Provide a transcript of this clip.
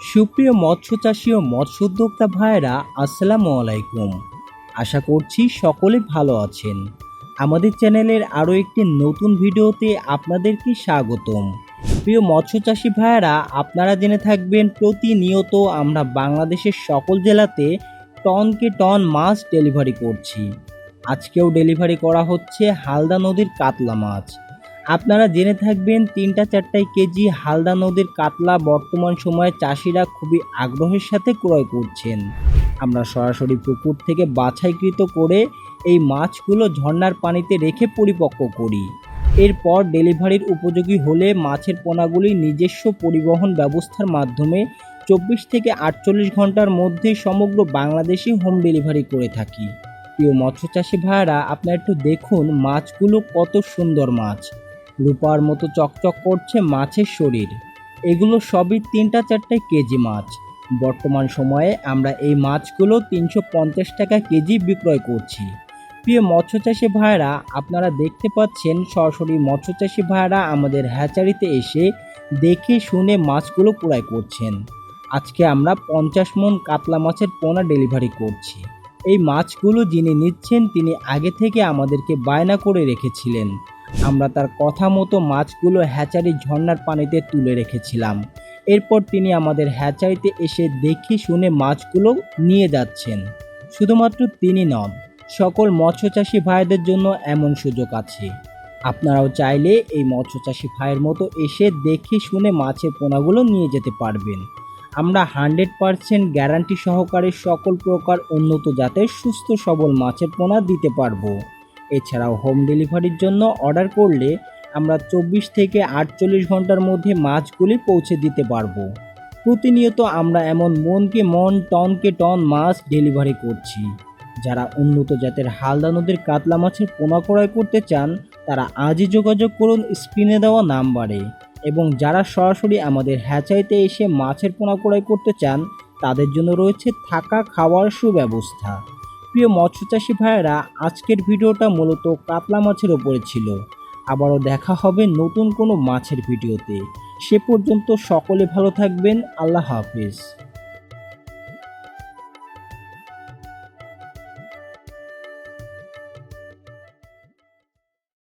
সুপ্রিয় মৎস্য চাষী ও মৎস্য উদ্যোক্তা ভাইয়েরা, আসসালামু আলাইকুম। আশা করছি সকলে ভালো আছেন। আমাদের চ্যানেলের আরও একটি নতুন ভিডিওতে আপনাদেরকে স্বাগতম। প্রিয় মৎস্য চাষী ভাইয়েরা, আপনারা জেনে থাকবেন, প্রতিনিয়ত আমরা বাংলাদেশের সকল জেলাতে টনকে টন মাছ ডেলিভারি করছি। আজকেও ডেলিভারি করা হচ্ছে হালদা নদীর কাতলা মাছ। আপনারা জেনে থাকবেন তিনটা চারটায় কেজি হালদা নদীর কাতলা বর্তমান সময়ে চাষিরা খুবই আগ্রহের সাথে ক্রয় করছেন। আমরা সরাসরি পুকুর থেকে বাছাইকৃত করে এই মাছগুলো ঝর্নার পানিতে রেখে পরিপক্ক করি। এরপর ডেলিভারির উপযোগী হলে মাছের পোনাগুলি নিজস্ব পরিবহন ব্যবস্থার মাধ্যমে চব্বিশ থেকে আটচল্লিশ ঘণ্টার মধ্যে সমগ্র বাংলাদেশে হোম ডেলিভারি করে থাকি। প্রিয় মৎস্য চাষি ভাইয়ারা, আপনারা একটু দেখুন মাছগুলো কত সুন্দর মাছ। রূপার মতো চকচক করছে মাছের শরীর। এগুলো সবই তিনটা চারটে কেজি মাছ। বর্তমান সময়ে আমরা এই মাছগুলো তিনশো পঞ্চাশ টাকা কেজি বিক্রয় করছি। প্রিয় মৎস্যচাষী ভাইরা আপনারা দেখতে পাচ্ছেন সরাসরি মৎস্যচাষী ভাইরা আমাদের হ্যাচারিতে এসে দেখে শুনে মাছগুলো ক্রয় করছেন। আজকে আমরা পঞ্চাশ মন কাতলা মাছের পোনা ডেলিভারি করছি। এই মাছগুলো যিনি নিচ্ছেন, তিনি আগে থেকে আমাদেরকে বায়না করে রেখেছিলেন। আমরা তার কথা মতো মাছগুলো হ্যাচারি ঝর্ণার পানিতে তুলে রেখেছিলাম। এরপর তিনি আমাদের হ্যাচারিতে এসে দেখে শুনে মাছগুলো নিয়ে যাচ্ছেন। শুধুমাত্র তিনি নন, সকল মৎস্যচাষী ভাইদের জন্য এমন সুযোগ আছে। আপনারাও চাইলে এই মৎস্যচাষী ভাইয়ের মতো এসে দেখে শুনে মাছের পোনাগুলো নিয়ে যেতে পারবেন। আমরা হান্ড্রেড পারসেন্ট গ্যারান্টি সহকারে সকল প্রকার উন্নত জাতের সুস্থ সবল মাছের পোনা দিতে পারব। এছাড়াও হোম ডেলিভারির জন্য অর্ডার করলে আমরা চব্বিশ থেকে আটচল্লিশ ঘণ্টার মধ্যে মাছগুলি পৌঁছে দিতে পারব। প্রতিনিয়ত আমরা এমন মনকে মন, টনকে টন মাছ ডেলিভারি করছি। যারা উন্নত জাতের হালদা নদীর কাতলা মাছের পোনা ক্রয় করতে চান, তারা আজই যোগাযোগ করুন স্ক্রিনে দেওয়া নাম্বারে। এবং যারা সরাসরি আমাদের হ্যাচাইতে এসে মাছের পোনা ক্রয় করতে চান, তাদের জন্য রয়েছে থাকা খাওয়ার সুব্যবস্থা। প্রিয় মৎস্যচাষী ভাইয়েরা, আজকের ভিডিওটা মূলত কাতলা মাছের ওপরে ছিল। আবারও দেখা হবে নতুন কোনো মাছের ভিডিওতে। সে পর্যন্ত সকলে ভালো থাকবেন, আল্লাহ হাফিজ।